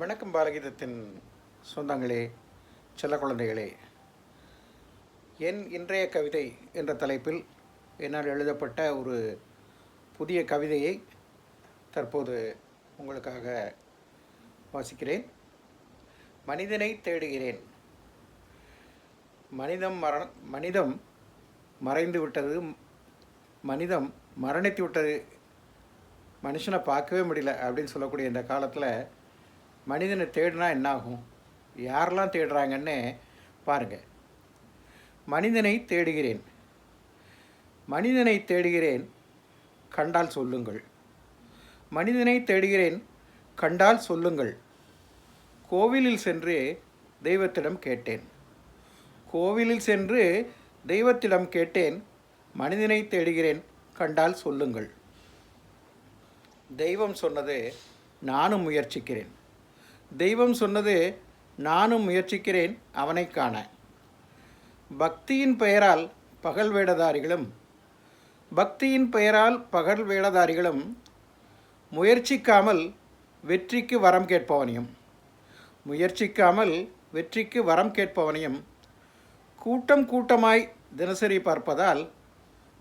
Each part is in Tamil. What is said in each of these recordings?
வணக்கம் பாலகீதத்தின் சொந்தங்களே செல்ல குழந்தைகளே. என் இன்றைய கவிதை என்ற தலைப்பில் என்னால் எழுதப்பட்ட ஒரு புதிய கவிதையை தற்போது உங்களுக்காக வாசிக்கிறேன். மனிதனை தேடுகிறேன். மனிதம் மரண மனிதம் மறைந்து விட்டது மனிதம் மரணித்து விட்டது மனுஷனை பார்க்கவே முடியல அப்படின்னு சொல்லக்கூடிய இந்த காலத்தில் மனிதனை தேடினா என்னாகும்? யாரெல்லாம் தேடுறாங்கன்னு பாருங்கள் மனிதனை தேடுகிறேன். மனிதனை தேடுகிறேன் கண்டால் சொல்லுங்கள். மனிதனை தேடுகிறேன் கண்டால் சொல்லுங்கள். கோவிலில் சென்று தெய்வத்திடம் கேட்டேன். கோவிலில் சென்று தெய்வத்திடம் கேட்டேன் மனிதனை தேடுகிறேன் கண்டால் சொல்லுங்கள். தெய்வம் சொன்னது நானும் முயற்சிக்கிறேன். தெய்வம் சொன்னது நானும் முயற்சிக்கிறேன் அவனை காண. பக்தியின் பெயரால் பகல் வேடதாரிகளும் பக்தியின் பெயரால் பகல் வேடதாரிகளும் முயற்சிக்காமல் வெற்றிக்கு வரம் கேட்பவனையும் முயற்சிக்காமல் வெற்றிக்கு வரம் கேட்பவனையும் கூட்டம் கூட்டமாய் தினசரி பார்ப்பதால்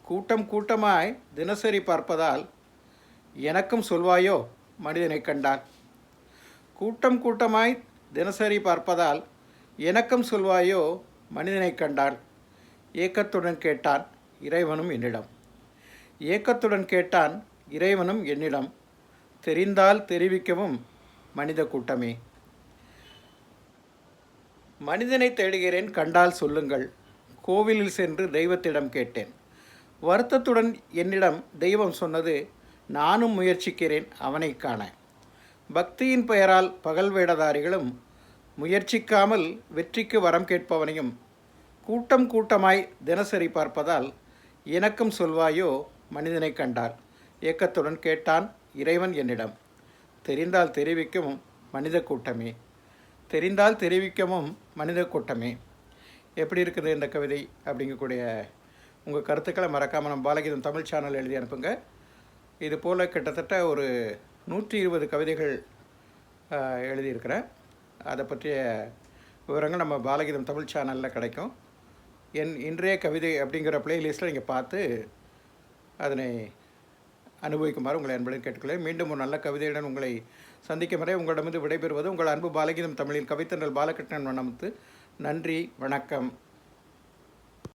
கூட்டம் கூட்டமாய் தினசரி பார்ப்பதால் எனக்கும் சொல்வாயோ மனிதனை கண்டால்? கூட்டம் கூட்டமாய் தினசரி பார்ப்பதால் எனக்கும் சொல்வாயோ மனிதனை கண்டால்? ஏக்கத்துடன் கேட்டான் இறைவனும் என்னிடம். ஏக்கத்துடன் கேட்டான் இறைவனும் என்னிடம். தெரிந்தால் தெரிவிக்கவும் மனித கூட்டமே. மனிதனை தேடுகிறேன் கண்டால் சொல்லுங்கள். கோவிலில் சென்று தெய்வத்திடம் கேட்டேன். வருத்தத்துடன் என்னிடம் தெய்வம் சொன்னது நானும் முயற்சிக்கிறேன் அவனை காண. பக்தியின் பெயரால் பகல் வேடதாரிகளும் முயற்சிக்காமல் வெற்றிக்கு வரம் கேட்பவனையும் கூட்டம் கூட்டமாய் தினசரி பார்ப்பதால் எனக்கும் சொல்வாயோ மனிதனை கண்டார். ஏக்கத்துடன் கேட்டான் இறைவன் என்னிடம். தெரிந்தால் தெரிவிக்கவும் மனித கூட்டமே. தெரிந்தால் தெரிவிக்கவும் மனித கூட்டமே. எப்படி இருக்குது இந்த கவிதை அப்படிங்கக்கூடிய உங்கள் கருத்துக்களை மறக்காமல் நம்ம பாலகீதம் தமிழ் சேனல் எழுதி அனுப்புங்க. இது போல் கிட்டத்தட்ட ஒரு நூற்றி இருபது கவிதைகள் எழுதியிருக்கிறேன். அதை பற்றிய விவரங்கள் நம்ம பாலகீதம் தமிழ் சேனலில் கிடைக்கும். என் இன்றைய கவிதை அப்படிங்கிற பிளேலிஸ்ட்டில் நீங்கள் பார்த்து அதனை அனுபவிக்குமாறு உங்களை அன்புடன் கேட்டுக்கொள்கிறேன். மீண்டும் ஒரு நல்ல கவிதையுடன் உங்களை சந்திக்கும் வரை உங்களிடமிருந்து விடைபெறுவது உங்கள் அன்பு பாலகீதம் தமிழின் கவித்தன்றல் பாலகிருஷ்ணன் வண்ணமுத்து. நன்றி வணக்கம்.